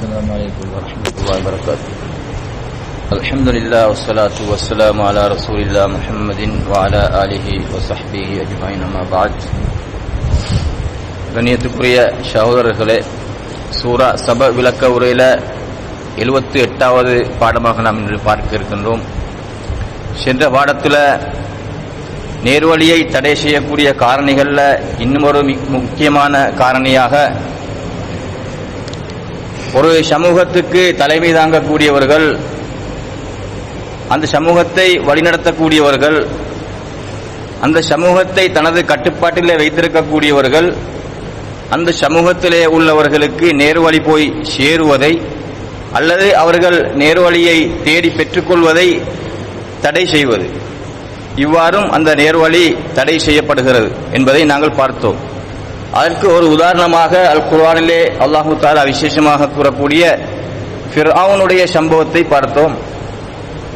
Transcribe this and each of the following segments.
السلام عليكم ورحمة الله وبركاته الحمد لله والصلاة والسلام على رسول الله محمد وعلى آله وصحبه أجمعين ما بعد கண்ணியத்துக்குரிய சகோதரர்களே சூரா சப விளக்க உரையில எழுபத்தி எட்டாவது பாடமாக நாம் இன்று பார்க்க இருக்கின்றோம் சென்ற பாடத்தில் நேர்வழியை தடை செய்யக்கூடிய காரணிகளில் இன்னும் ஒரு மிக்- முக்கியமான காரணியாக ஒரு சமூகத்துக்கு தலைமை தாங்கக்கூடியவர்கள் அந்த சமூகத்தை வழிநடத்தக்கூடியவர்கள் அந்த சமூகத்தை தனது கட்டுப்பாட்டிலே வைத்திருக்கக்கூடியவர்கள் அந்த சமூகத்திலே உள்ளவர்களுக்கு நேர்வழி போய் சேருவதை அல்லது அவர்கள் நேர்வழியை தேடி பெற்றுக்கொள்வதை தடை செய்வது. இவ்வாறும் அந்த நேர்வழி தடை செய்யப்படுகிறது என்பதை நாங்கள் பார்த்தோம். அதற்கு ஒரு உதாரணமாக அல் குர்வானிலே அல்லாஹு தாலா விசேஷமாக கூறக்கூடிய ஃபிர்அவுனுடைய சம்பவத்தை பார்த்தோம்.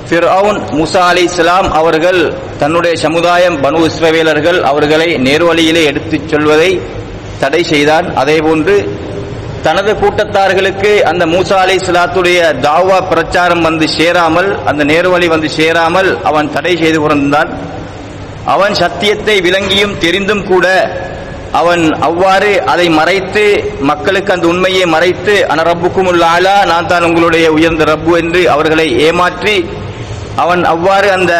ஃபிர்அவுன் மூசா அலி இஸ்லாம் அவர்கள் தன்னுடைய சமுதாயம் பனு இஸ்ரவேலர்கள் அவர்களை நேர்வழியிலே எடுத்துச் சொல்வதை தடை செய்தான். அதேபோன்று தனது கூட்டத்தார்களுக்கு அந்த மூசா அலி இஸ்லாத்துடைய தாவா பிரச்சாரம் வந்து சேராமல் அந்த நேர்வழி வந்து சேராமல் அவன் தடை செய்து கொண்டிருந்தான். அவன் சத்தியத்தை விளங்கியும் தெரிந்தும் கூட அவன் அவ்வாறு அதை மறைத்து மக்களுக்கு அந்த உண்மையை மறைத்து அனரப்புக்கும் ஆலா நான் தான் உங்களுடைய உயர்ந்த ரப்பு என்று அவர்களை ஏமாற்றி அவன் அவ்வாறு அந்த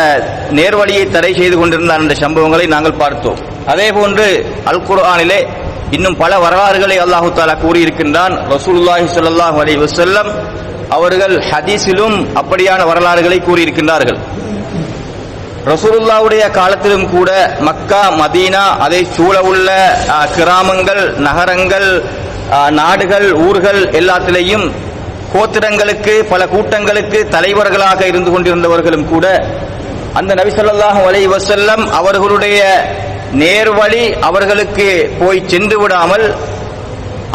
நேர்வழியை தடை செய்து கொண்டிருந்த அந்த சம்பவங்களை நாங்கள் பார்த்தோம். அதே போன்று அல் குர்ஆனிலே இன்னும் பல வரலாறுகளை அல்லாஹு தாலா கூறியிருக்கின்றான். ரசூலுல்லாஹி ஸல்லல்லாஹு அலி வசல்லம் அவர்கள் ஹதீஸிலும் அப்படியான வரலாறுகளை கூறியிருக்கின்றார்கள். ரசூலுல்லாவுடைய காலத்திலும் கூட மக்கா மதீனா அதை சூழ உள்ள கிராமங்கள் நகரங்கள் நாடுகள் ஊர்கள் எல்லாத்திலேயும் கோத்திரங்களுக்கு பல கூட்டங்களுக்கு தலைவர்களாக இருந்து கொண்டிருந்தவர்களும் கூட அந்த நபி வலை அலைஹி வஸல்லம் அவர்களுடைய நேர்வழி அவர்களுக்கு போய் சென்று விடாமல்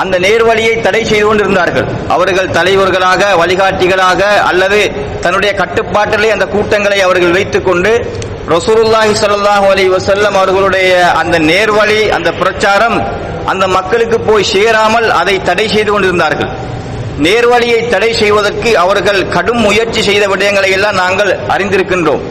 அந்த நேர்வழியை தடை செய்து கொண்டிருந்தார்கள். அவர்கள் தலைவர்களாக வழிகாட்டிகளாக அல்லது தன்னுடைய கட்டுப்பாட்டிலே அந்த கூட்டங்களை அவர்கள் வைத்துக்கொண்டு ரசூருல்லாஹி ஸல்லல்லாஹு அலி வசல்லம் அவர்களுடைய அந்த நேர்வழி அந்த பிரச்சாரம் அந்த மக்களுக்கு போய் சேராமல் அதை தடை செய்து கொண்டிருந்தார்கள். நேர்வழியை தடை செய்வதற்கு அவர்கள் கடும் முயற்சி செய்த விடயங்களை எல்லாம் நாங்கள் அறிந்திருக்கின்றோம்.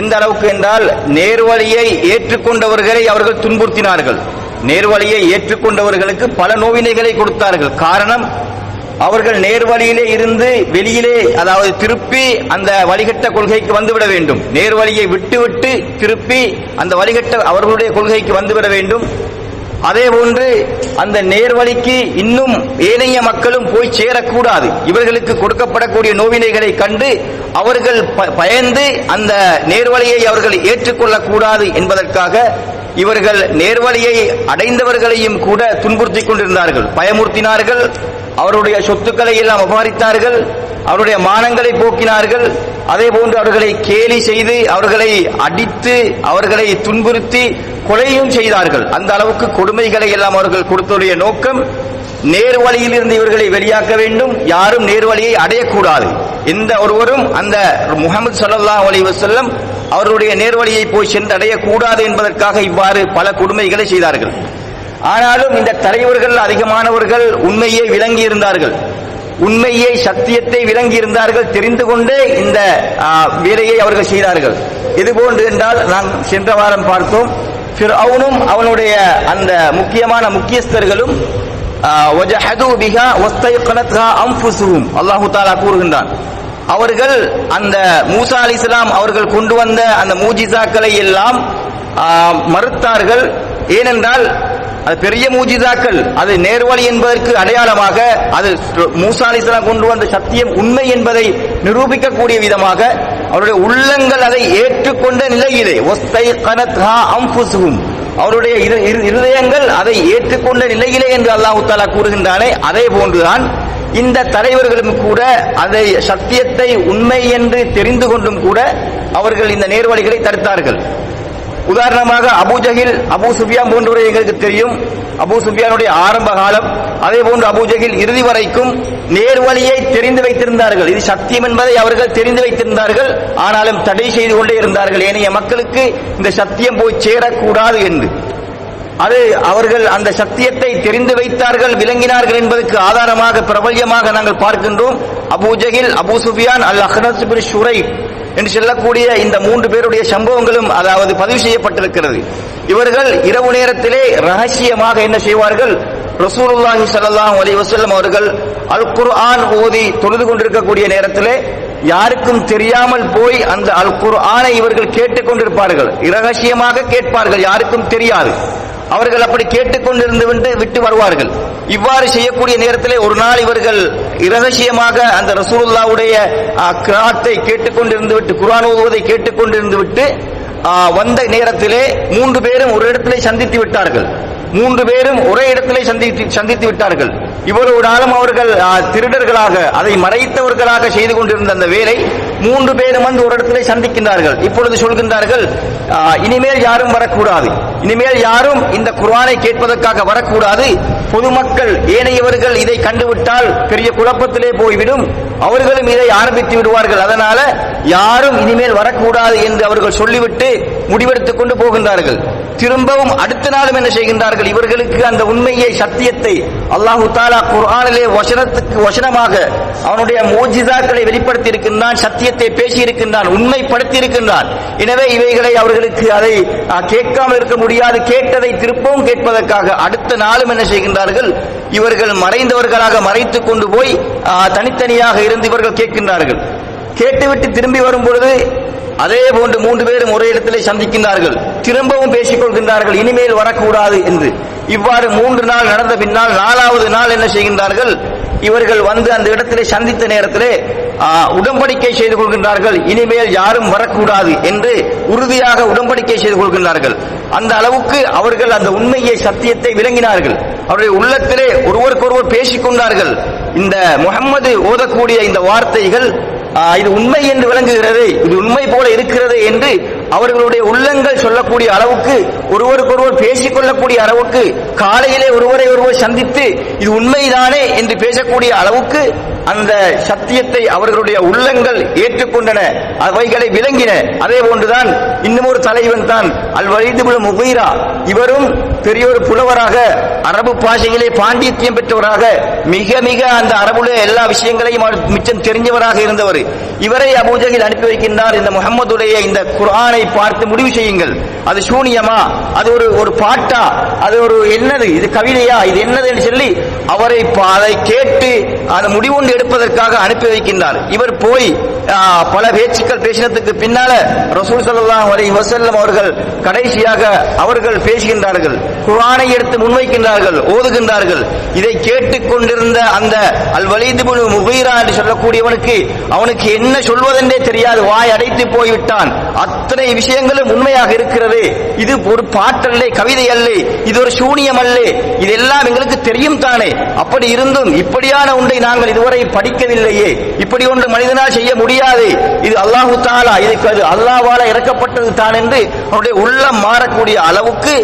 எந்த அளவுக்கு என்றால் நேர்வழியை ஏற்றுக்கொண்டவர்களை அவர்கள் துன்புறுத்தினார்கள். நேர்வழியை ஏற்றுக்கொண்டவர்களுக்கு பல நோவினைகளை கொடுத்தார்கள். காரணம் அவர்கள் நேர்வழியிலே இருந்து வெளியிலே அதாவது திருப்பி அந்த வழிகட்ட கொள்கைக்கு வந்துவிட வேண்டும். நேர்வழியை விட்டுவிட்டு திருப்பி அந்த வழிகட்ட அவர்களுடைய கொள்கைக்கு வந்துவிட வேண்டும். அதே போன்று அந்த நேர்வழிக்கு இன்னும் ஏனைய மக்களும் போய் சேரக்கூடாது. இவர்களுக்கு கொடுக்கப்படக்கூடிய நோவினைகளை கண்டு அவர்கள் ப- பயந்து அந்த நேர்வழியை அவர்கள் ஏற்றுக்கொள்ளக்கூடாது என்பதற்காக இவர்கள் நேர்வழியை அடைந்தவர்களையும் கூட துன்புறுத்திக் கொண்டிருந்தார்கள். பயமுறுத்தினார்கள். அவருடைய சொத்துக்களை எல்லாம் அபகரித்தார்கள். அவருடைய மானங்களை போக்கினார்கள். அதே போன்று அவர்களை கேலி செய்து அவர்களை அடித்து அவர்களை துன்புறுத்தி கொலையும் செய்தார்கள். அந்த அளவுக்கு கொடுமைகளை எல்லாம் அவர்கள் கொடுத்ததுடைய நோக்கம் நேர்வழியில் இருந்து இவர்களை வெளியாக்க வேண்டும். யாரும் நேர்வழியை அடையக்கூடாது. எந்த ஒருவரும் அந்த முகமது சல்லா அலி வசல்லம் அவருடைய நேர்வழியை போய் சென்றடைய கூடாது என்பதற்காக இவ்வாறு பல கொடுமைகளை செய்தார்கள். ஆனாலும் இந்த தலைவர்கள் அதிகமானவர்கள் உண்மையை விளங்கி இருந்தார்கள். உண்மையை சத்தியத்தை விளங்கி இருந்தார்கள் தெரிந்து கொண்டே இந்த வேலையை அவர்கள் செய்தார்கள். இதுபோன்று என்றால் நாம் சென்ற வாரம் பார்த்தோம் அவனும் அவனுடைய அந்த முக்கியமான முக்கியஸ்தர்களும் அல்லாஹு தாலா கூறுகின்றான். அவர்கள் அந்த மூசா அலிஸ்லாம் அவர்கள் கொண்டு வந்த அந்த மூஜிசாக்களை எல்லாம் மறுத்தார்கள். ஏனென்றால் அது பெரிய மூஜிதாக்கள் அது நேர்வழி என்பதற்கு அடையாளமாக அது மூசா அலிஸ்லாம் கொண்டு வந்த சத்தியம் உண்மை என்பதை நிரூபிக்கக்கூடிய விதமாக அவருடைய உள்ளங்கள் அதை ஏற்றுக்கொண்ட நிலையிலே அவருடைய இரு- இரு- இருதயங்கள் அதை ஏற்றுக்கொண்ட நிலையிலே என்று அல்லாஹு தாலா கூறுகின்றானே அதே போன்றுதான் இந்த தலைவர்களும் கூட அதை சத்தியத்தை உண்மை என்று தெரிந்து கொண்டும் கூட அவர்கள் இந்த நேர்வழிகளை தடுத்தார்கள். உதாரணமாக அபுஜகில் அபு சுஃபியான் போன்றவரை எங்களுக்கு தெரியும். அபு சுஃபியானுடைய ஆரம்ப காலம் அதே போன்று அபுஜகில் இறுதி வரைக்கும் நேர்வழியை தெரிந்து வைத்திருந்தார்கள். இது சத்தியம் என்பதை அவர்கள் தெரிந்து வைத்திருந்தார்கள். ஆனாலும் தடை செய்து கொண்டே இருந்தார்கள். ஏனைய மக்களுக்கு இந்த சத்தியம் போய் சேரக்கூடாது என்று. அது அவர்கள் அந்த சத்தியத்தை தெரிந்து வைத்தார்கள் விளங்கினார்கள் என்பதற்கு ஆதாரமாக பிரபல்யமாக நாங்கள் பார்க்கின்றோம். அபு ஜஹில் அபு சுஃபியான் அல் அஹ்னஸ் பின் ஷுரை என்று சொல்லக்கூடிய இந்த மூன்று பேருடைய சம்பவங்களும் அதாவது பதிவு செய்யப்பட்டிருக்கிறது. இவர்கள் இரவு நேரத்திலே ரகசியமாக என்ன செய்வார்கள்? ரசூலுல்லாஹி ஸல்லல்லாஹு அலி வசல்லம் அவர்கள் அல் குர்ஆன் ஓதி தொழுது கொண்டிருக்கக்கூடிய நேரத்திலே யாருக்கும் தெரியாமல் போய் அந்த அல் குர்ஆனை இவர்கள் கேட்டுக்கொண்டிருப்பார்கள். இரகசியமாக கேட்பார்கள் யாருக்கும் தெரியாது. அவர்கள் அப்படி கேட்டுக்கொண்டிருந்து விட்டு விட்டு வருவார்கள். இவ்வாறு செய்யக்கூடிய நேரத்திலே ஒரு நாள் இவர்கள் இரகசியமாக அந்த ரசூலுல்லாவுடைய கிராத்தை கேட்டுக்கொண்டிருந்து விட்டு குரான் ஓதுவதை கேட்டுக்கொண்டிருந்து விட்டு வந்த நேரத்திலே மூன்று பேரும் ஒரு இடத்திலே சந்தித்து விட்டார்கள். மூன்று பேரும் ஒரே இடத்திலே சந்தித்து சந்தித்து விட்டார்கள். இவ்வளவு நாளும் அவர்கள் திருடர்களாக அதை மறைத்தவர்களாக செய்து கொண்டிருந்த அந்த வேலை மூன்று பேரும் வந்து ஒரு இடத்திலே சந்திக்கின்றார்கள். இப்பொழுது சொல்கின்றார்கள் இனிமேல் யாரும் வரக்கூடாது. இனிமேல் யாரும் இந்த குர்ஆனை கேட்பதற்காக வரக்கூடாது. பொதுமக்கள் ஏனையவர்கள் இதை கண்டுவிட்டால் பெரிய குழப்பத்திலே போய்விடும். அவர்களும் இதை ஆரம்பித்து விடுவார்கள். அதனால யாரும் இனிமேல் வரக்கூடாது என்று அவர்கள் சொல்லிவிட்டு முடிவெடுத்துக் கொண்டு போகின்றார்கள். திரும்பவும் அடுத்த நாளும் என்ன செய்கின்றார்கள்? இவர்களுக்கு அந்த உண்மையை சத்தியத்தை அல்லாஹு தாலா குர்ஆனிலே வசனத்துக்கு வசனமாக அவனுடைய மோஜிதாக்களை வெளிப்படுத்தி இருக்கின்றான் சத்தியத்தை பேசி இருக்கின்றான் உண்மைப்படுத்தி இருக்கின்றான் எனவே இவைகளை அவர்களுக்கு அதை கேட்காமல் இருக்க முடியாது. கேட்டதை திருப்பவும் கேட்பதற்காக அடுத்த நாளும் என்ன செய்கின்றார்கள்? இவர்கள் மறைந்தவர்களாக மறைத்துக் கொண்டு போய் தனித்தனியாக இருந்து இவர்கள் கேட்கின்றார்கள். கேட்டுவிட்டு திரும்பி வரும் பொழுது அதே போன்று மூன்று பேரும் ஒரே இடத்திலே சந்திக்கின்றார்கள். திரும்பவும் பேசிக் கொள்கின்றார்கள் இனிமேல் வரக்கூடாது என்று. இவ்வாறு மூன்று நாள் நடந்த பின்னால் நாலாவது நாள் என்ன செய்கின்றார்கள்? இவர்கள் வந்து அந்த இடத்திலே சந்தித்த நேரத்திலே உடன்படிக்கை செய்து கொள்கின்றார்கள். இனிமேல் யாரும் வரக்கூடாது என்று உறுதியாக உடன்படிக்கை செய்து கொள்கின்றார்கள். அந்த அளவுக்கு அவர்கள் அந்த உண்மையை சத்தியத்தை விளங்கினார்கள். அவருடைய உள்ளத்திலே ஒருவருக்கொருவர் பேசிக் கொண்டார்கள் இந்த முகம்மது ஓதக்கூடிய இந்த வார்த்தைகள் இது உண்மை என்று விளங்குகிறது. இது உண்மை போல இருக்கிறது என்று அவர்களுடைய உள்ளங்கள் சொல்லக்கூடிய அளவுக்கு ஒருவருக்கொருவர் பேசிக் கொள்ளக்கூடிய அளவுக்கு காலையிலே ஒருவரை ஒருவர் சந்தித்து இது உண்மைதானே என்று பேசக்கூடிய அளவுக்கு அந்த சத்தியத்தை அவர்களுடைய உள்ளங்கள் ஏற்றுக்கொண்டன அவைகளை விளங்கின. அதே போன்றுதான் இன்னும் ஒரு தலைவன் தான் அல் வலிதுபுல முகைரா. இவரும் பெரிய ஒரு புலவராக அரபு பாஷையிலே பாண்டித்யம் பெற்றவராக மிக மிக அந்த அரபுல எல்லா விஷயங்களையும் மிச்சம் தெரிஞ்சவராக இருந்தவர். இவரை அபூஜகில் அனுப்பி வைக்கின்றார் இந்த முகமதுடைய இந்த குர்ஆனை பார்த்து முடிவு செய்யுங்கள். அது சூனியமா? அது ஒரு ஒரு பாட்டா? அது ஒரு என்னது? இது கவிதையா? இது என்னது என்று சொல்லி அவரை அதை கேட்டு அந்த முடிவுண்டு எடுப்பதற்காக அனுப்பி வைக்கின்றார். இவர் போய் பல பேச்சுக்கள் பேசினதுக்கு பின்னால ரசூல் ஸல்லல்லாஹு அலைஹி வஸல்லம் அவர்கள் கடைசியாக அவர்கள் பேசுகின்றார்கள். குரானை எடுத்து முன்வைக்கின்றார்கள் ஓதுகின்றார்கள். இதை கேட்டுக் கொண்டிருந்த அந்த அல் வலீத் முகீரா என்று சொல்லக்கூடியவனுக்கு அவனுக்கு என்ன சொல்வதென்றே தெரியாது. வாய் அடைத்து போய்விட்டான். அத்தனை விஷயங்களும் உண்மையாக இருக்கிறது. இது ஒரு பாட்டல்ல கவிதை அல்ல இது ஒரு சூனியம் அல்ல இதெல்லாம் எங்களுக்கு தெரியும் தானே. அப்படி இருந்தும் இப்படியான ஒன்றை நாங்கள் இதுவரை படிக்கவில்லையே. இப்படி ஒன்று மனிதனால் செய்ய முடியும். முடியாது இது அல்லாஹு தாலா. இதுக்கு அது அல்லாஹ்வால இறக்கப்பட்டது தான் என்று அவனுடைய உள்ளம் மாறக்கூடிய அளவுக்கு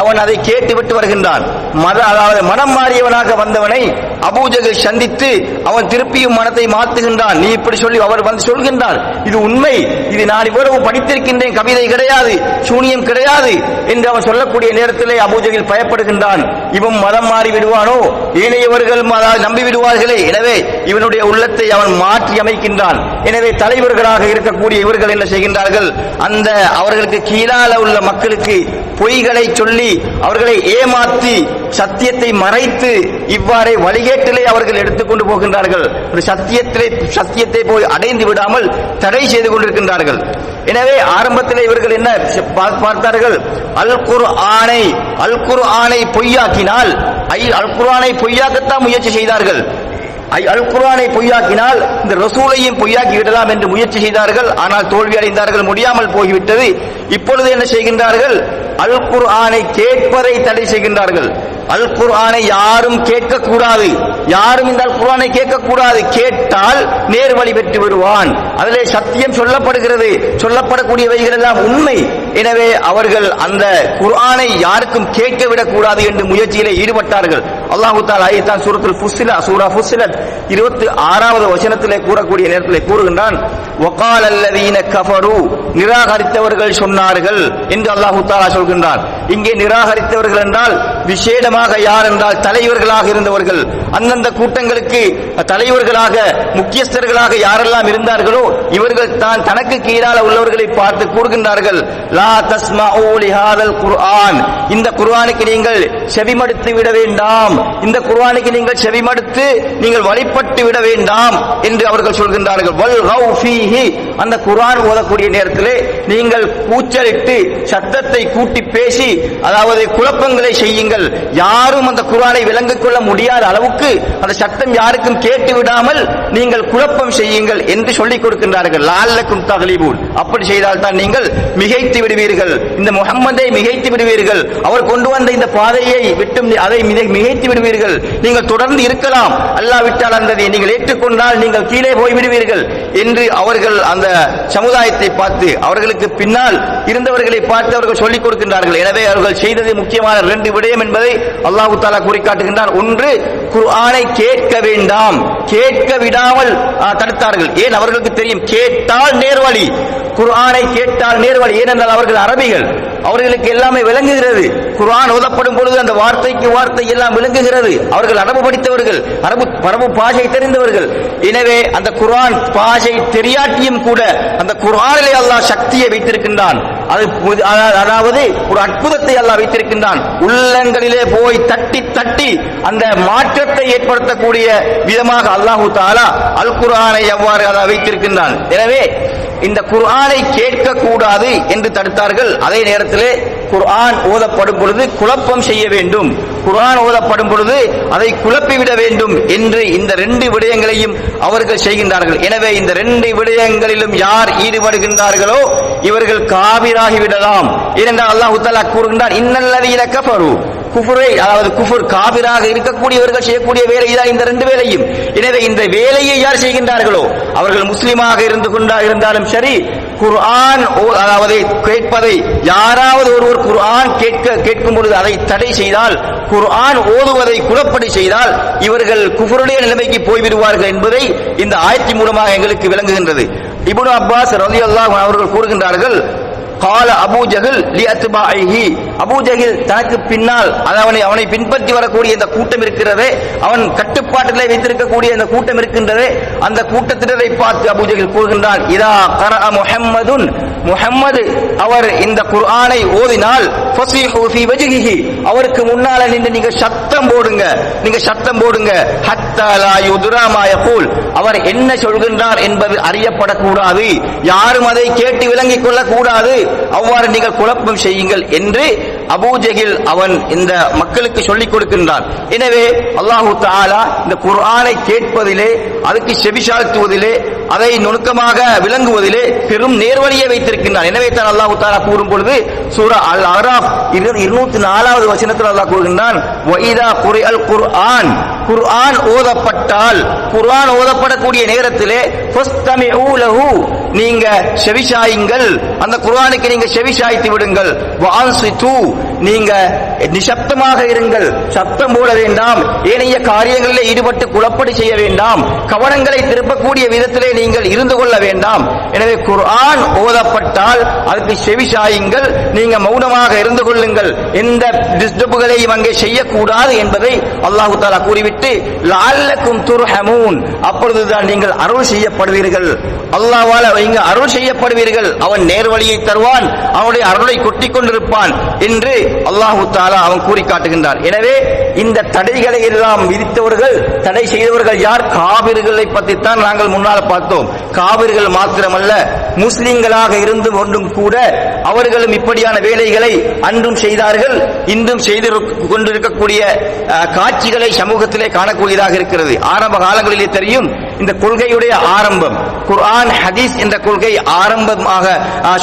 அவன் அதை கேட்டுவிட்டு வருகின்றான். மத அதாவது மனம் மாறியவனாக வந்தவனை அபூஜகல் சந்தித்து அவன் திருப்பியும் மனத்தை மாத்துகின்றான். நீ இப்படி சொல்லி அவர் வந்து சொல்கின்றார். இது உண்மை. இது நான் இவ்வளவு படித்திருக்கின்றேன். கவிதை கிடையாது. சூனியம் கிடையாது என்று அவன் சொல்லக்கூடிய நேரத்திலே அபூஜகில் பயப்படுகின்றான். இவன் மதம் மாறி விடுவானோ? ஏனையவர்கள் அதாவது நம்பி விடுவார்களே. எனவே இவனுடைய உள்ளத்தை அவன் மாற்றி அமைக்கின்றான். எனவே தலைவர்களாக இருக்கக்கூடிய இவர்கள் என்ன செய்கின்றார்கள்? அந்த அவர்களுக்கு கீழால உள்ள மக்களுக்கு பொய்களை சொல்லி அவர்களை ஏமாற்றி சத்தியத்தை மறைத்து இவ்வாறே வழிகேட்டிலே அவர்கள் எடுத்துக்கொண்டு போகின்றார்கள். ஒரு சத்தியத்திலே சத்தியத்தை போய் அடைந்து விடாமல் தடை செய்து கொண்டிருக்கின்றார்கள். எனவே ஆரம்பத்தில் இவர்கள் என்ன பா- பார்த்தார்கள்? அல் குர் ஆணை அல் குரு ஆணை பொய்யாக்கினால் ஐ- அல் குர்ஆனை பொய்யாக்கத்தான் முயற்சி செய்தார்கள். அல் குர்ஆனை பொய்யாக்கினால் இந்த ரசூலையும் பொய்யாக்கி விடலாம் என்று முயற்சி செய்தார்கள். ஆனால் தோல்வி அடைந்தார்கள் முடியாமல் போய்விட்டது. இப்பொழுது என்ன செய்கின்றார்கள்? அல் குர்ஆனை கேட்பதை தடை செய்கின்றார்கள். அல் குர்ஆனை யாரும் கேட்கக்கூடாது. யாரும் இந்த அல் குர்ஆனை கேட்கக்கூடாது. கேட்டால் நேர் வழி பெற்று விடுவான். அதிலே சத்தியம் சொல்லப்படுகிறது. சொல்லப்படக்கூடியவைகள் எல்லாம் உண்மை. எனவே அவர்கள் அந்த குர்ஆனை யாருக்கும் கேட்க விடக்கூடாது என்று முயற்சியிலே ஈடுபட்டார்கள். அல்லாஹு தாலா தான் சூரத்தில் ஃபுஸ்ஸிலா சூரா ஃபுஸ்ஸிலத் இருபத்தி ஆறாவது வசனத்திலே கூறக்கூடிய நேரத்திலே கூறுகின்றான் ஒகால் அல்லதீன கஃபரு நிராகரித்தவர்கள் சொன்னார்கள் என்று அல்லாஹு தாலா சொல்கின்றான். இங்கே நிராகரித்தவர்கள் என்றால் விசேடமாக யார் என்றால் தலைவர்களாக இருந்தவர்கள் அந்தந்த கூட்டங்களுக்கு தலைவர்களாக முக்கியஸ்தர்களாக யாரெல்லாம் இருந்தார்களோ இவர்கள் தான் தனக்கு கீழால உள்ளவர்களை பார்த்து கூறுகின்றார்கள். லா தஸ்மா ஓலிஹாதல் குர்ஆன். இந்த குர்ஆனுக்கு நீங்கள் செவிமடுத்து விட வேண்டாம். இந்த குர்ஆனுக்கு நீங்கள் செவிமடுத்து நீங்கள் வழிபட்டு விட வேண்டாம் என்று அவர்கள் சொல்கின்றார்கள். வல் கௌ ஃபீஹி. அந்த குர்ஆன் ஓதக்கூடிய நேரத்திலே நீங்கள் கூச்சலிட்டு சத்தத்தை கூட்டி பேசி அதாவது குழப்பங்களை செய்யுங்கள். யாரும் அந்த குரானை விளங்கிக் கொள்ள முடியாத அளவுக்கு அந்த சத்தம் யாருக்கும் கேட்டு விடாமல் நீங்கள் குழப்பம் செய்யுங்கள் என்று சொல்லிக் கொடுக்கின்றார்கள். லால்லக்கும் தகலிபூன். அப்படி செய்தால் தான் நீங்கள் மிகைத்து விடுவீர்கள். இந்த முகம்மதை மிகைத்து விடுவீர்கள். அவர் கொண்டு வந்த இந்த பாதையை விட்டும் அதை மிகைத்து விடுவீர்கள். நீங்கள் தொடர்ந்து இருக்கலாம். அல்லாவிட்டால் அந்ததை நீங்கள் ஏற்றுக்கொண்டால் நீங்கள் கீழே போய்விடுவீர்கள் என்று அவர்கள் அந்த சமுதாயத்தை பார்த்து அவர்களுக்கு பின்னால் இருந்தவர்களை பார்த்து அவர்கள் சொல்லிக் கொடுக்கின்றார்கள். எனவே அவர்கள் செய்தது முக்கியமான ரெண்டு விடயம் என்பதை அல்லாஹு தாலா கூறி காட்டுகின்றார் ஒன்று குர்ஆனை கேட்க வேண்டாம். கேட்க விடாமல் தடுத்தார்கள். ஏன்? அவர்களுக்கு தெரியும். கேட்டால் நேர்வழி. குர்ஆனை கேட்டால் நேர்வழி. ஏனென்றால் அவர்கள் அரபிகள். அவர்களுக்கு எல்லாமே விளங்குகிறது. குர்ஆன் ஓதப்படும் பொழுது அந்த வார்த்தைக்கு வார்த்தை எல்லாம் விளங்குகிறது. அவர்கள் அரபு படித்தவர்கள் அரபு அரபு பாஷை தெரிந்தவர்கள். எனவே அந்த குர்ஆன் பாஷை தெரியாட்டியும் கூட அந்த குர்ஆனிலே அல்லாஹ் சக்தியை வைத்திருக்கின்றான். அதாவது ஒரு அற்புதத்தை அல்லாஹ் வைத்திருக்கின்றான். உள்ளங்களிலே போய் தட்டி தட்டி அந்த மாற்றத்தை ஏற்படுத்தக்கூடிய விதமாக அல்லாஹு தாலா அல் குரானை எவ்வாறு அல்லாஹ் வைத்திருக்கின்றான். எனவே இந்த குர்ஆனை கேட்க கூடாது என்று தடுத்தார்கள். அதே நேரத்திலே குர்ஆன் ஓதப்படும் பொழுது குழப்பம் செய்ய வேண்டும். குர்ஆன் ஓதப்படும் பொழுது அதை குழப்பிவிட வேண்டும் என்று இந்த ரெண்டு விடயங்களையும் அவர்கள் செய்கின்றார்கள். எனவே இந்த ரெண்டு விடயங்களிலும் யார் ஈடுபடுகின்றார்களோ இவர்கள் காவிராகி விடலாம் ஏனென்றால் அல்லாஹ் தஆலா கூறுகின்றான் இன்னல்லதீன குஃபுரை அதாவது குஃபுர் காபிராக இருக்கக்கூடியவர்கள் செய்யக்கூடிய வேலை தான் இந்த ரெண்டு வேலையும். எனவே இந்த வேலையை யார் செய்கின்றார்களோ அவர்கள் முஸ்லீமாக இருந்து கொண்டா இருந்தாலும் சரி குர்ஆன் ஓ- அதாவது கேட்பதை யாராவது ஒருவர் குர்ஆன் கேட்க கேட்கும் பொழுது அதை தடை செய்தால் குர்ஆன் ஓதுவதை குலப்படி செய்தால் இவர்கள் குஃபருடைய நிலைமைக்கு போய்விடுவார்கள் என்பதை இந்த ஆயத்தி மூலமாக எங்களுக்கு விளங்குகின்றது. இப்னு அப்பாஸ் ரவி அல்லாஹ் அவர்கள் கூறுகின்றார்கள் கால அபூஜகில் ஜஹல் லி அபூ தனக்கு பின்னால் அதாவது அவனை பின்பற்றி வரக்கூடிய இந்த கூட்டம் இருக்கிறதே அவன் கட்டுப்பாட்டிலே வைத்திருக்கக்கூடிய இந்த கூட்டம் இருக்கின்றதே அந்த கூட்டத்தினரை பார்த்து அபூஜகில் கூறுகின்றான் இதா கர முஹம்மதுன். முஹம்மது அவர் இந்த குர்ஆனை ஓதினால் ஃபஸீஹு ஃபீ அவருக்கு முன்னால நின்று நீங்க சத்தம் போடுங்க நீங்க சத்தம் போடுங்க. ஹத்தா லா யுத்ரா அவர் என்ன சொல்கின்றார் என்பது அறியப்படக்கூடாது. யாரும் அதை கேட்டு விளங்கிக் கொள்ளக்கூடாது. அவ்வாறு நீங்கள் குழப்பம் செய்யுங்கள் என்று அபூஜகில் அவன் இந்த மக்களுக்கு சொல்லிக் கொடுக்கின்றான். எனவே அல்லாஹு தாலா இந்த குர்ஆனை கேட்பதிலே அதுக்கு செவிசாழ்த்துவதிலே அதை நுணுக்கமாக விளங்குவதிலே பெரும் நேர்வழியை வைத்திருக்கின்றான். எனவே தான் அல்லாஹு தாலா கூறும் பொழுது சூரா அல் அராப் இருநூத்தி நாலாவது வசனத்தில் அல்லாஹ் கூறுகின்றான் வைதா குர்ஆல் குர்ஆன். குர்ஆன் ஓதப்பட்டால் குர்ஆன் ஓதப்படக்கூடிய நேரத்திலே நீங்க செவிசாயுங்கள். அந்த குர்ஆனுக்கு நீங்க செவிசாய்த்து விடுங்கள். வான்சித்து நீங்க நிசப்தமாக இருங்கள். சத்தம் போட வேண்டாம். ஏனைய காரியங்களில் ஈடுபட்டு குழப்படி செய்ய வேண்டாம். கவனங்களை திருப்பக்கூடிய விதத்திலே நீங்கள் இருந்து கொள்ள வேண்டாம். எனவே குர்ஆன் ஓதப்பட்டால் அதுக்கு செவிசாயுங்கள். நீங்க மௌனமாக இருந்து கொள்ளுங்கள். எந்த டிஸ்டர்புகளையும் அங்கே செய்யக்கூடாது என்பதை அல்லாஹு தாலா கூறிவிட்டு லால்லக்கும் துர்ஹமூன். அப்பொழுதுதான் நீங்கள் அருள் செய்யப்படுவீர்கள். அல்லாஹ்வால இங்கு அருள் செய்யப்படுவீர்கள். அவன் நேர்வழியை தருவான். அவனுடைய அருளை கொட்டி கொண்டிருப்பான் என்று அல்லாஹு தாலா அவன் கூறி காட்டுகின்றார் எனவே இந்த தடைகளை எல்லாம் விதித்தவர்கள் தடை செய்தவர்கள் யார்? காவிர்களை பற்றித்தான் நாங்கள் முன்னால் பார்த்தோம். காவிர்கள் மாத்திரமல்ல முஸ்லிம்களாக இருந்து கொண்டும் கூட அவர்களும் இப்படியான வேலைகளை அன்றும் செய்தார்கள். இன்றும் செய்து கொண்டிருக்கக்கூடிய காட்சிகளை சமூகத்திலே காணக்கூடியதாக இருக்கிறது. ஆரம்ப காலங்களிலே தெரியும் இந்த கொள்கையுடைய ஆரம்பம். குர்ஆன் ஹதீஸ் என்ற கொள்கை ஆரம்பமாக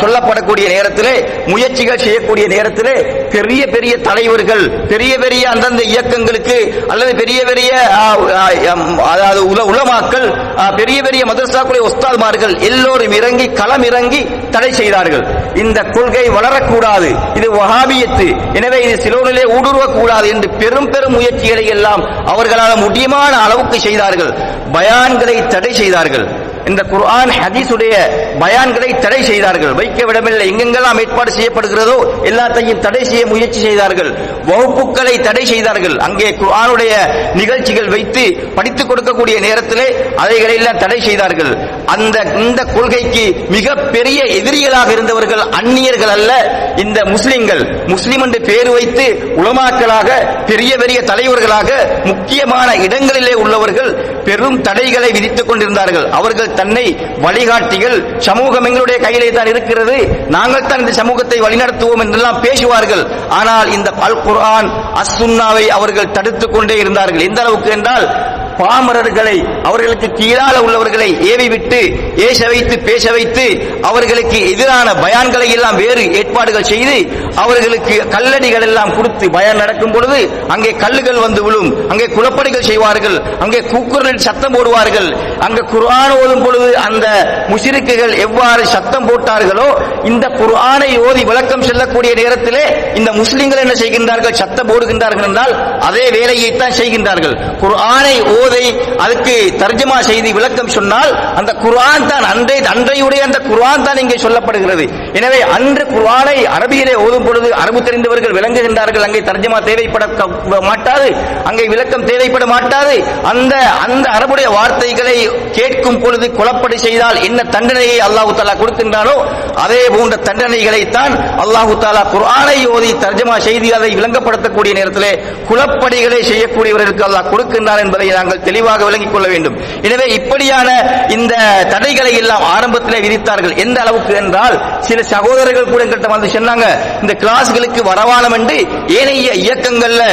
சொல்லப்படக்கூடிய நேரத்திலே முயற்சிகள் செய்யக்கூடிய நேரத்திலே பெரிய பெரிய தலைவர்கள் பெரிய பெரிய அந்தந்த இயக்கங்களுக்கு அல்லது பெரிய பெரிய அதாவது உல உலமாக்கள் பெரிய பெரிய மதரசாக்குடைய உஸ்தாத்மார்கள் எல்லோரும் இறங்கி களம் இறங்கி தடை செய்தார்கள். இந்த கொள்கை வளரக்கூடாது. இது வகாபியத்து எனவே இது சிலோனிலே ஊடுருவக்கூடாது என்று பெரும் பெரும் முயற்சிகளை எல்லாம் அவர்களால் முடியுமான அளவுக்கு செய்தார்கள். பயான்களை தடை செய்தார்கள். இந்த குர்ஆன் ஹதீஸுடைய பயான்களை தடை செய்தார்கள். வைக்க விடமில்லை எங்கெங்கெல்லாம் ஏற்பாடு செய்யப்படுகிறதோ எல்லாத்தையும் தடை செய்ய முயற்சி செய்தார்கள். வகுப்புகளை தடை செய்தார்கள். அங்கே குர்ஆனுடைய நிகழ்ச்சிகள் வைத்து படித்துக் கொடுக்கக்கூடிய நேரத்திலே அதைகளை எல்லாம் தடை செய்தார்கள். அந்த இந்த கொள்கைக்கு மிக பெரிய எதிரிகளாக இருந்தவர்கள் அந்நியர்கள் அல்ல இந்த முஸ்லிம்கள். முஸ்லிம் என்று பேர் வைத்து உலமாக்களாக பெரிய பெரிய தலைவர்களாக முக்கியமான இடங்களிலே உள்ளவர்கள் பெரும் தடைகளை விதித்துக் கொண்டிருந்தார்கள். அவர்கள் தன்னை வழிகாட்டிகள் சமூகம் எங்களுடைய கையிலே தான் இருக்கிறது. நாங்கள் தான் இந்த சமூகத்தை வழிநடத்துவோம் என்றெல்லாம் பேசுவார்கள். ஆனால் இந்த அல் குர்ஆன் அசுன்னாவை அவர்கள் தடுத்துக் கொண்டே இருந்தார்கள். எந்த அளவுக்கு என்றால் பாமரர்களை அவர்களுக்கு கீழால உள்ளவர்களை ஏவி விட்டு ஏச வைத்து பேச வைத்து அவர்களுக்கு எதிரான பயான்களை எல்லாம் வேறு ஏற்பாடுகள் செய்து அவர்களுக்கு கல்லடிகள் எல்லாம் கொடுத்து பயன் நடக்கும் பொழுது அங்கே கல்லுகள் வந்து விழும். அங்கே குளப்படிகள் செய்வார்கள். அங்கே கூக்குரலில் சத்தம் போடுவார்கள். அங்கே குர்ஆன் ஓதும் பொழுது அந்த முசிறுக்குகள் எவ்வாறு சத்தம் போட்டார்களோ இந்த குர்ஆனை ஓதி விளக்கம் செல்லக்கூடிய நேரத்திலே இந்த முஸ்லிம்கள் என்ன செய்கின்றார்கள்? சத்தம் போடுகின்றார்கள் என்றால் அதே வேலையை தான் செய்கின்றார்கள். குர்ஆனை ஓதி சொல்வதை அதுக்கு தர்ஜமா செய்து விளக்கம் சொன்னால் அந்த குர்ஆன் தான் அன்றை அன்றையுடைய அந்த குர்ஆன் தான் இங்கே சொல்லப்படுகிறது. எனவே அன்று குர்ஆனை அரபியிலே ஓதும் பொழுது அரபு தெரிந்தவர்கள் விளங்குகின்றார்கள். அங்கே தர்ஜமா தேவைப்பட மாட்டாது. அங்கே விளக்கம் தேவைப்பட மாட்டாது. அந்த அந்த அரபுடைய வார்த்தைகளை கேட்கும் பொழுது குழப்படி செய்தால் என்ன தண்டனையை அல்லாஹு தாலா கொடுக்கின்றானோ அதே போன்ற தண்டனைகளை தான் அல்லாஹு தாலா குர்ஆனை ஓதி தர்ஜமா செய்து அதை விளங்கப்படுத்தக்கூடிய நேரத்திலே குழப்படிகளை செய்யக்கூடியவர்களுக்கு அல்லாஹ் கொடுக்கின்றான் என்பதை நாங்கள் தெளிவாக விளங்கிக் கொள்ள வேண்டும். எனவே இப்படியான இந்த தடைகளை எல்லாம் ஆரம்பத்தில் விதித்தார்கள். எந்த அளவுக்கு என்றால் சில சகோதரர்கள் கூட எங்கிட்ட வந்து சொன்னாங்க இந்த கிளாஸ்களுக்கு வரவானம் என்று ஏனைய இயக்கங்கள்ல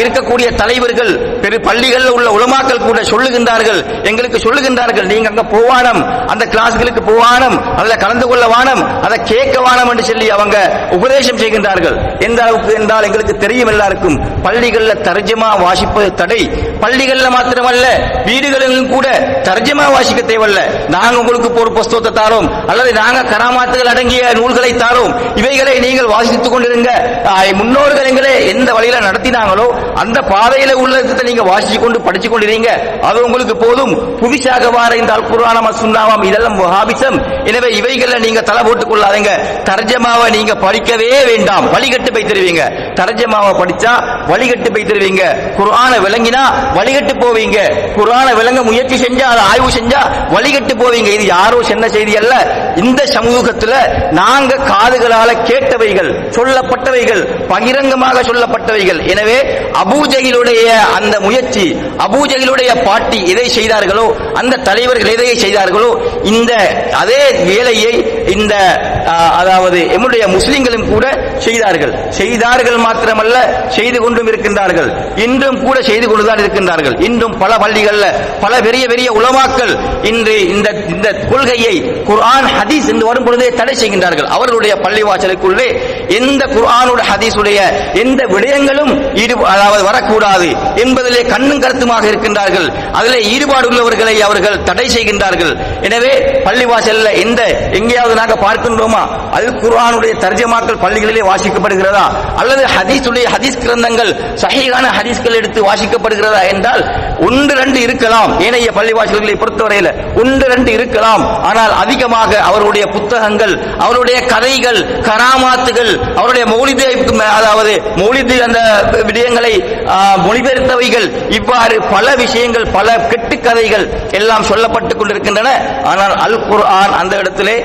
இருக்கக்கூடிய தலைவர்கள் பெரு பள்ளிகளில் உள்ள உலமாக்கள் கூட சொல்லுகின்றார்கள். எங்களுக்கு சொல்லுகின்றார்கள் நீங்க அங்க போவானம் அந்த கிளாஸ்களுக்கு போவானம் அதுல கலந்து கொள்ள வானம் அதை கேட்க வானம் என்று சொல்லி அவங்க உபதேசம் செய்கின்றார்கள். எந்த அளவுக்கு என்றால் எங்களுக்கு தெரியும் எல்லாருக்கும் பள்ளிகளில் தர்ஜமா வாசிப்பது தடை. பள்ளிகளில் மாத்திரம் மட்டுமல்ல வீடுகளிலும் கூட தர்ஜமா வாசிக்க தேவையில்ல. நாங்க உங்களுக்கு ஒரு புஸ்தகத்தை தாரோம். அல்லது நாங்க கராமாத்துகள் அடங்கிய நூல்களை தாரோம். இவைகளை நீங்கள் வாசித்துக் கொண்டிருங்க. முன்னோர்கள் எங்களை எந்த வழியில நடத்தினாங்களோ அந்த பாதையில உள்ளதை நீங்க வாசிச்சு கொண்டு படிச்சு கொண்டிருங்க. அது உங்களுக்கு போதும். புதுசாக வார இந்த அல் குர்ஆனம் இதெல்லாம் ஹாபிசம் எனவே இவைகளை நீங்க தலை போட்டுக் கொள்ளாதீங்க. தர்ஜமாவை நீங்க படிக்கவே வேண்டாம். வழிகட்டு போய் தருவீங்க. தர்ஜமாவை படிச்சா வழிகட்டு போய் தருவீங்க குர்ஆனை விளங்கினா வழிகட்டு போவீங்க. குரான விளங்க முயற்சி செஞ்சா அதை ஆய்வு செஞ்சா வழிகட்டு போவீங்க. இது யாரோ சொன்ன செய்தி அல்ல. இந்த சமூகத்துல நாங்க காதுகளால கேட்டவைகள் சொல்லப்பட்டவைகள் பகிரங்கமாக சொல்லப்பட்டவைகள். எனவே அபூஜகிலுடைய அந்த முயற்சி அபூஜகிலுடைய பாட்டி எதை செய்தார்களோ அந்த தலைவர்கள் எதை செய்தார்களோ இந்த அதே வேலையை இந்த அதாவது எம்முடைய முஸ்லிம்களும் கூட செய்தார்கள். செய்தார்கள் மாத்திரமல்ல செய்து கொண்டு கொண்டும் இருக்கின்றார்கள். இன்றும் கூட செய்து கொண்டுதான் இருக்கின்றார்கள். இன்றும் பல பள்ளிகள்ல பல பெரிய பெரிய உலமாக்கள் இன்று இந்த இந்த கொள்கையை குர்ஆன் ஹதீஸ் என்று வரும் பொழுதே தடை செய்கின்றார்கள். அவர்களுடைய பள்ளிவாசலுக்குள்ளே எந்த குர்ஆனுடைய ஹதீஸுடைய எந்த விடயங்களும் ஈடு அதாவது வரக்கூடாது என்பதிலே கண்ணும் கருத்துமாக இருக்கின்றார்கள். அதிலே ஈடுபாடு உள்ளவர்களை அவர்கள் தடை செய்கின்றார்கள். எனவே பள்ளிவாசல்ல எந்த எங்கேயாவது நாங்கள் பார்க்கின்றோமா? அல் குர்ஆனுடைய தர்ஜமாக்கள் பள்ளிகளிலே வாசிக்கப்படுகிறதா? அல்லது ஹதீஸுடைய ஹதீஸ் கிரந்தங்கள் சஹீஹான ஹதீஸ்கள் எடுத்து வாசிக்கப்படுகிறதா என்றால் ஒன்று ரெண்டு இருக்கலாம். ஏனைய பள்ளிவாசல்களை பொறுத்தவரையில் ஒன்று ரெண்டு இருக்கலாம். ஆனால் அதிகமாக அவருடைய புத்தகங்கள் அவருடைய கதைகள் கராமாத்துகள் அவருடைய மௌலிதை அதாவது மௌலிது அந்த விடயங்களை மொழிபெயர்த்தவைகள் இவ்வாறு பல விஷயங்கள் பல கெட்டுக்கதைகள் எல்லாம் சொல்லப்பட்டுக் கொண்டிருக்கின்றன. ஆனால் அல் குர்ஆன் அந்த இடத்திலே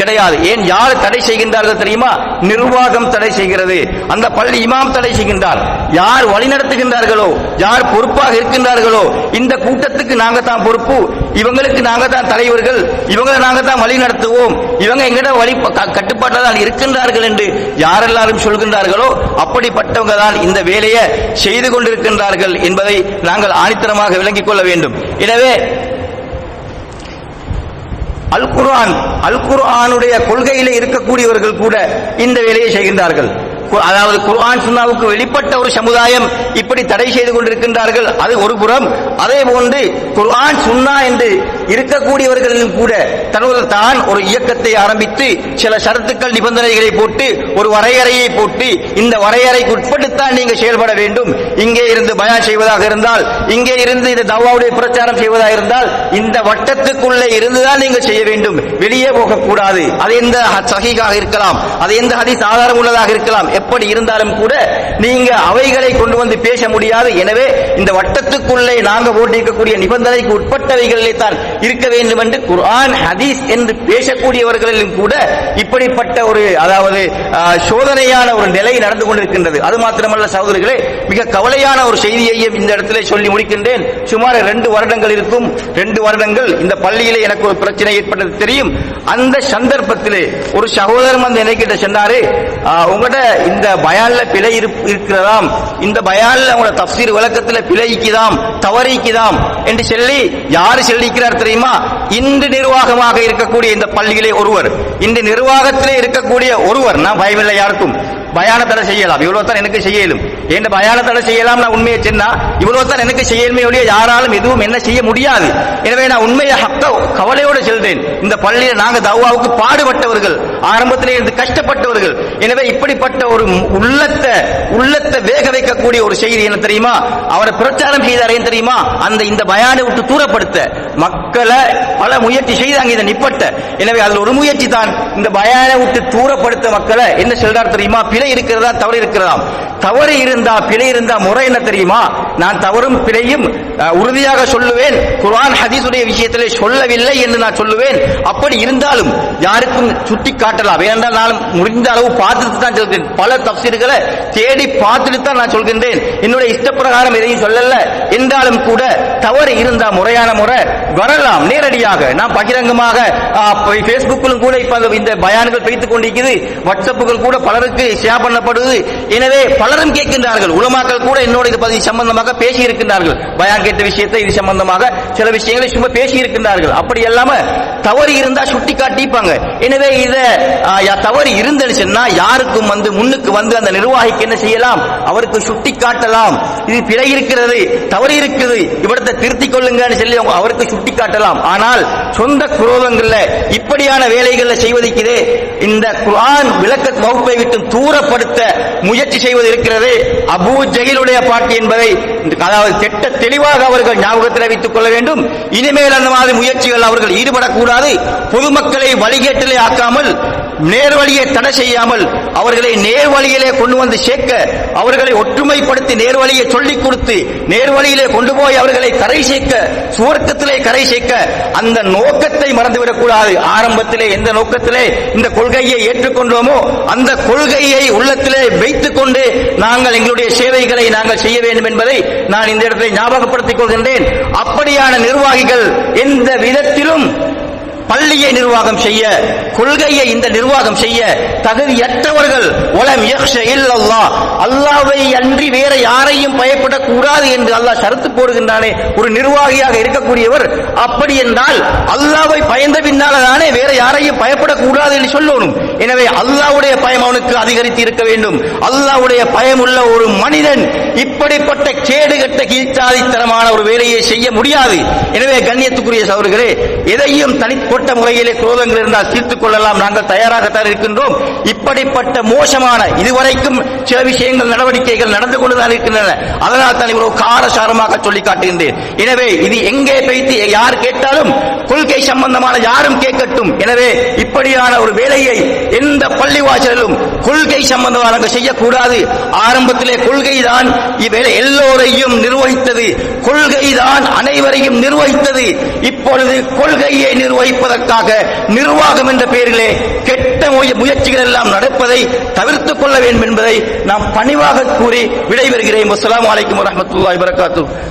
கிடையாது. ஏன் யார் தடை செய்கின்றார்கள் தெரியுமா? நிர்வாகம் தடை செய்கிறது. அந்த பள்ளி இமாம் தடை செய்கின்றார். யார் வழிநடத்துகின்றார்களோ யார் பொறுப்பாக இருக்கின்றார்களோ இந்த கூட்டத்துக்கு நாங்கள் தான் பொறுப்பு. இவங்களுக்கு நாங்க தான் தலைவர்கள் இவங்களை நாங்க தான் வழி நடத்துவோம். இவங்க எங்கிட்ட வழி கட்டுப்பாட்டில் தான் இருக்கின்றார்கள் என்று யாரெல்லாரும் சொல்கின்றார்களோ அப்படிப்பட்டவங்க தான் இந்த வேலையை செய்து கொண்டிருக்கின்றார்கள் என்பதை நாங்கள் ஆணித்தரமாக விளங்கிக் கொள்ள வேண்டும். எனவே அல் குர்ஆன் அல் குர்ஆனுடைய கொள்கையிலே இருக்கக்கூடியவர்கள் கூட இந்த வேலையை செய்கின்றார்கள். அதாவது குர்ஆன் சுன்னாவுக்கு வெளிப்பட்ட ஒரு சமுதாயம் இப்படி தடை செய்து கொண்டிருக்கின்றார்கள். அது ஒரு புறம். அதே போன்று குர்ஆன் சுன்னா என்று இருக்கக்கூடியவர்களிலும் கூட தனது தான் ஒரு இயக்கத்தை ஆரம்பித்து சில சரத்துக்கள் நிபந்தனைகளை போட்டு ஒரு வரையறையை போட்டு இந்த வரையறைக்கு உட்பட்டுத்தான் நீங்க செயல்பட வேண்டும். இங்கே இருந்து பயா செய்வதாக இருந்தால் இங்கே இருந்து இந்த தவாவுடைய பிரச்சாரம் செய்வதாக இருந்தால் இந்த வட்டத்துக்குள்ளே இருந்துதான் நீங்கள் செய்ய வேண்டும். வெளியே போகக்கூடாது. அது எந்த சகிகாக இருக்கலாம். அது எந்த அதி சாதாரம் உள்ளதாக இருக்கலாம். எப்படி இருந்தாலும் கூட நீங்க அவைகளை கொண்டு வந்து பேச முடியாது. எனவே இந்த வட்டத்துக்குள்ளே நாங்க போட்டிருக்கக்கூடிய நிபந்தனைக்கு உட்பட்டவைகளிலே தான் இருக்க வேண்டும் என்று குர்ஆன் ஹதீஸ் என்று பேசக்கூடியவர்களிலும் கூட இப்படிப்பட்ட ஒரு அதாவது சோதனையான ஒரு நிலை நடந்து கொண்டிருக்கின்றது. அது மாத்திரமல்ல சகோதரர்களே மிக கவலையான ஒரு செய்தியையும் இந்த இடத்துல சொல்லி முடிக்கின்றேன். சுமார் ரெண்டு வருடங்கள் இருக்கும். ரெண்டு வருடங்கள் இந்த பள்ளியிலே எனக்கு ஒரு பிரச்சனை ஏற்பட்டது தெரியும். அந்த சந்தர்ப்பத்திலே ஒரு சகோதரம் வந்து என்னைக்கிட்ட சொன்னாரு ஆஹ், உங்கள்ட்ட இந்த பயால்ல பிழை இருக்கிறதாம். இந்த பயால்ல உங்களோட தப்சீர் விளக்கத்துல பிழைக்குதாம் தவறிக்குதாம் என்று சொல்லி யாரு சொல்லிக்கிறார் தெரியுமா? இன்று நிர்வாகமாக இருக்கக்கூடிய இந்த பள்ளியிலே ஒருவர். இன்று நிர்வாகத்திலே இருக்கக்கூடிய ஒருவர். நான் பயமில்லை யாருக்கும். பயான தடை செய்யலாம். இவ்வளவு தான் எனக்கு செய்யலும். என் பயான தடை செய்யலாம்? நான் உண்மையை சொன்னா இவ்வளவு தான் எனக்கு செய்யலுமே ஒழிய யாராலும் எதுவும் என்ன செய்ய முடியாது. எனவே நான் உண்மையை ஹக்க கவலையோடு சொல்றேன் இந்த பள்ளியில் நாங்க தவாவுக்கு பாடுபட்டவர்கள் ஆரம்பத்திலே இருந்து கஷ்டப்பட்டவர்கள். எனவே இப்படிப்பட்ட ஒரு உள்ளத்தை உள்ளத்தை வேக வைக்கக்கூடிய ஒரு செய்தி என்ன தெரியுமா? அவரை பிரச்சாரம் செய்தார் ஏன் தெரியுமா? அந்த இந்த பயானை விட்டு தூரப்படுத்த. மக்களை பல முயற்சி செய்தாங்க இதை நிப்பட்ட. எனவே அதில் ஒரு முயற்சி தான் இந்த பயானை விட்டு தூரப்படுத்த மக்களை என்ன சொல்றார் தெரியுமா? பிழை இருக்கிறதா? தவறு இருக்கிறதா? தவறு இருந்தா பிழை இருந்தா முறை என்ன தெரியுமா? நான் தவறும் பிழையும் உறுதியாக சொல்லுவேன். குர்ஆன் ஹதீசுடைய விஷயத்திலே சொல்லவில்லை என்று நான் சொல்லுவேன். அப்படி இருந்தாலும் யாருக்கும் சுட்டி காட்டலாம். ஏனென்றால் நான் முடிந்த அளவு பார்த்துட்டு தான் சொல்கிறேன். பல தப்சீர்களை தேடி பார்த்துட்டு தான் நான் சொல்கின்றேன். என்னுடைய இஷ்டப்பிரகாரம் எதையும் சொல்லல. என்றாலும் கூட தவறு இருந்தா முறையான முறை வரலாம். நேரடியாக நான் பகிரங்கமாக பேஸ்புக்கிலும் கூட இப்ப இந்த பயான்கள் வைத்துக் கொண்டிருக்கிறது. வாட்ஸ்அப்புகள் கூட பலருக்கு ஷேர் பண்ணப்படுது. எனவே பலரும் கேட்கின்றார்கள். உலமாக்கள் கூட என்னோட இது பதிவு சம்பந்தமாக பேசி இருக்கின்றார்கள் பயான் கேட்ட விஷயத்தை இது சம்பந்தமாக சில விஷயங்களை சும்மா பேசி இருக்கின்றார்கள் அப்படி இல்லாம தவறு இருந்தா சுட்டி காட்டிப்பாங்க எனவே இத தவறு இருந்துச்சுன்னா யாருக்கும் வந்து முன்னுக்கு வந்து அந்த நிர்வாகிக்கு என்ன செய்யலாம்? அவருக்கு சுட்டி காட்டலாம் இது பிழை இருக்கிறது தவறு இருக்குது. இவரத்தை திருத்திக் கொள்ளுங்கன்னு சொல்லி அவங்க அவருக்கு சுட்டிக்காட்டலாம் ஆனால் சொந்த குரோதங்கள்ல இப்படியான வேலைகளை செய்வதற்கிறே இந்த குரான் விளக்க வகுப்பை விட்டு தூரப்படுத்த முயற்சி செய்வது இருக்கிறது. அபூ ஜெகிலுடைய பாட்டு என்பதை அதாவது திட்ட தெளிவாக அவர்கள் ஞாபகத்தில் வைத்துக் கொள்ள வேண்டும். இனிமேல் அந்த மாதிரி முயற்சிகள் அவர்கள் ஈடுபடக்கூடாது. பொதுமக்களை வழிகேட்டிலே ஆக்காமல் நேர்வழியை தடை செய்யாமல் அவர்களை நேர்வழியிலே கொண்டு வந்து சேர்க்க அவர்களை ஒற்றுமைப்படுத்தி நேர்வழியை சொல்லிக் கொடுத்து நேர்வழியிலே கொண்டு போய் அவர்களை கரை சேர்க்க சுவர்க்கத்திலே கரை சேர்க்க அந்த நோக்கத்தை மறந்துவிடக்கூடாது ஆரம்பத்திலே எந்த நோக்கத்திலே இந்த கொள்கையை ஏற்றுக்கொண்டோமோ அந்த கொள்கையை உள்ளத்திலே வைத்துக் கொண்டு நாங்கள் எங்களுடைய சேவைகளை நாங்கள் செய்ய வேண்டும் என்பதை நான் இந்த இடத்தை ஞாபகப்படுத்திக் கொள்கின்றேன். அப்படியான நிர்வாகிகள் எந்த விதத்திலும் பள்ளியை நிர்வாகம் செய்ய கொள்கையை இந்த நிர்வாகம் செய்ய தகுதியற்றவர்கள் உலம் இல்லல்லா அல்லாவை அன்றி வேற யாரையும் பயப்படக்கூடாது என்று அல்லாஹ் சரத்து போடுகின்றானே ஒரு நிர்வாகியாக இருக்கக்கூடியவர். அப்படி என்றால் அல்லாவை பயந்த பின்னால தானே வேற யாரையும் பயப்படக்கூடாது என்று சொல்லணும். எனவே அல்லாஹ்வுடைய பயம் அவனுக்கு அதிகரித்து இருக்க வேண்டும். அல்லாஹ்வுடைய பயம் உள்ள ஒரு மனிதன் இப்படிப்பட்ட கேடுகட்ட கீழ்த்தாதித்தனமான ஒரு வேலையை செய்ய முடியாது. எனவே கண்ணியத்துக்குரிய சவர்களே எதையும் தனிப்பட்ட முறையிலே குரோதங்கள் இருந்தால் தீர்த்துக் கொள்ளலாம். நாங்கள் தயாராகத்தான் இருக்கின்றோம். இப்படிப்பட்ட மோசமான இதுவரைக்கும் சில விஷயங்கள் நடவடிக்கைகள் நடந்து கொண்டுதான் இருக்கின்றன. அதனால் தான் இவ்வளவு காரசாரமாக சொல்லி காட்டுகின்றேன். எனவே இது எங்கே பைத்து யார் கேட்டாலும் கொள்கை சம்பந்தமான யாரும் கேட்கட்டும். எனவே இப்படியான ஒரு வேலையை எந்த பள்ளிவாசலிலும் கொள்கை சம்பந்தமாக செய்யக்கூடாது. ஆரம்பத்திலே கொள்கைதான் இவ்வேளை எல்லோரையும் நிர்வகித்தது. கொள்கைதான் அனைவரையும் நிர்வகித்தது. இப்பொழுது கொள்கையை நிர்வகிப்பது நிர்வகிப்பதற்காக நிர்வாகம் என்ற பெயரிலே கெட்ட முய- முயற்சிகள் எல்லாம் நடப்பதை தவிர்த்துக் கொள்ள வேண்டும் என்பதை நாம் பணிவாக கூறி விடைபெறுகிறேன். அஸ்லாம் வலைக்கம் வரமத்துல்லாய் வரகாத்து